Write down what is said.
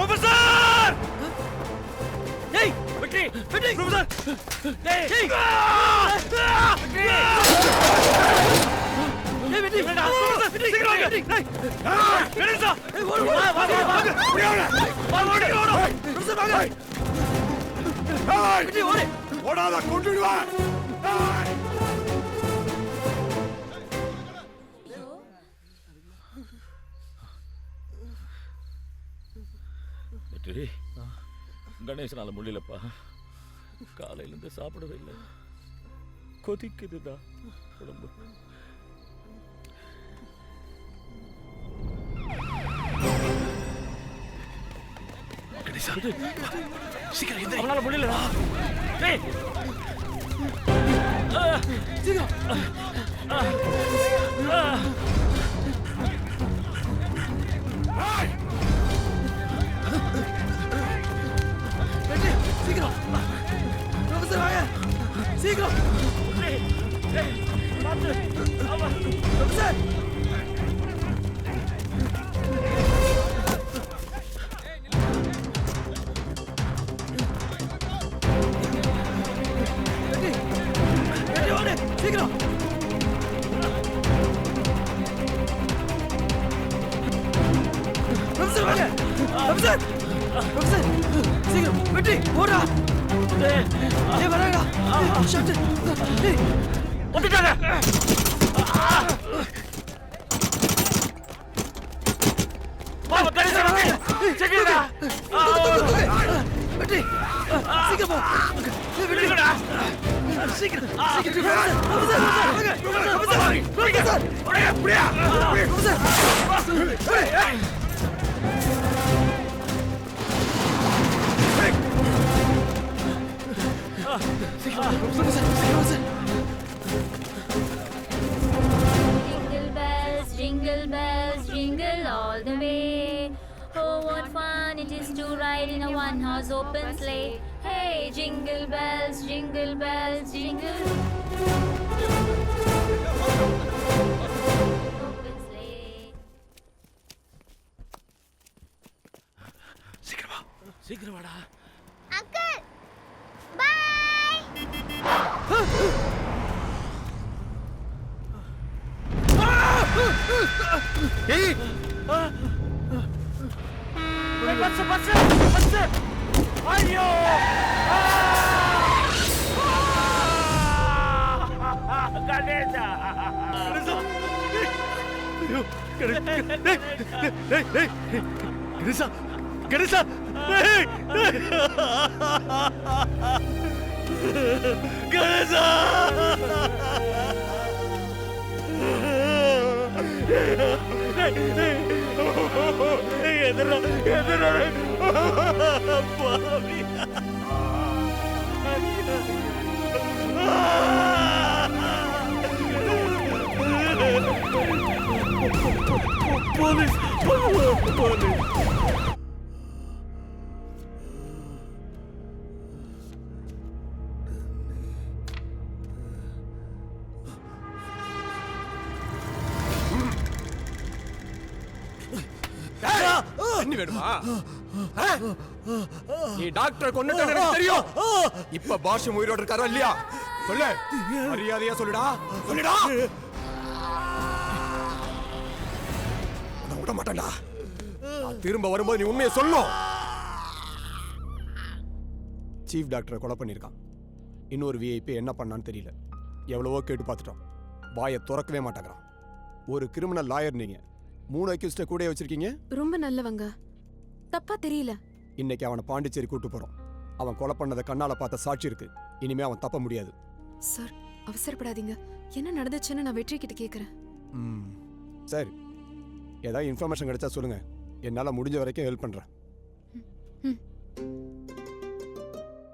Professor ஏய் வெற்றி வெற்றி ப்ரொஃபசர் ஏய் ஏய் வெற்றி ஏய் வெற்றி வெற்றி சீக்கிரம் வாங்க ஏய் கணேசா வா வா வா வாங்க வா ஓடு ஓடு ப்ரொஃபசர் வாங்க வெற்றி ஓடு ஓடாத கொண்டுடுவேன் வெற்றி கணேசனால முடியலப்பா. காலையில இருந்து சாப்பிடவே இல்லை. கொதிக்குதுடா உடம்பு. சீக்கிரம். அவனால முடியல ஏய். சீக்கிரம் சீக்கிரம் ப்ரொஃபசர் வெற்றி வெற்றி ஓடு சீக்கிரம் ப்ரொஃபசர் வாங்க ப்ரொஃபசர் ப்ரொஃபசர் சீக்கிரம் வெற்றி ஓடுறா ஏய் வராங்கடா ஷாட் ஏய் வந்துட்டாங்க சீக்கிரம் Jingle bells, jingle bells, jingle all the way. Oh, what fun it is to ride in a one horse open sleigh. Hey, jingle bells, jingle bells, jingle. Open sleigh. சீக்கிரம் சீக்கிரம் வாடா அங்கிள் 에이! 봤어 봤어 봤어! 아니요! 갈래다! 그래서 그래요 그래 그래서 그래서 에이! 그래서 얘들아, 얘들아, 마음이야. 보너스, 보너스, 보너스. தண்ணி வேணுமா? நீ டாக்டரை கொண்டு தெரியும். இப்ப பாஷம் உயிரோட இருக்காரா இல்லையா? சொல்லு. மரியாதையா சொல்லுடா. சொல்லுடா. விட மாட்டேன்டா திரும்ப வரும்போது நீ உண்மையை சொல்லும் சீஃப் டாக்டரை கொலை பண்ணியிருக்கான். இன்னொரு விஐபி என்ன பண்ணான்னு தெரியல. எவ்வளவோ கேட்டு பார்த்துட்டோம். வாயை திறக்கவே மாட்டேங்கிறான். ஒரு கிரிமினல் லாயர் நீங்க. மூணு அக்யூஸ்ட கூட வச்சிருக்கீங்க? ரொம்ப நல்லவங்க. தப்பா தெரியல. இன்னைக்கு அவனை பாண்டிச்சேரி கூட்டு போறோம். அவன் கொலை பண்ணதை கண்ணால பார்த்த சாட்சி இருக்கு. இனிமே அவன் தப்ப முடியாது. சார் அவசரப்படாதீங்க. என்ன நடந்துச்சுன்னு நான் வெற்றி கிட்ட கேக்குறேன். ம். சரி. ஏதாவது இன்ஃபர்மேஷன் கிடைச்சா சொல்லுங்க. என்னால முடிஞ்ச வரைக்கும் ஹெல்ப் பண்றேன். ம்.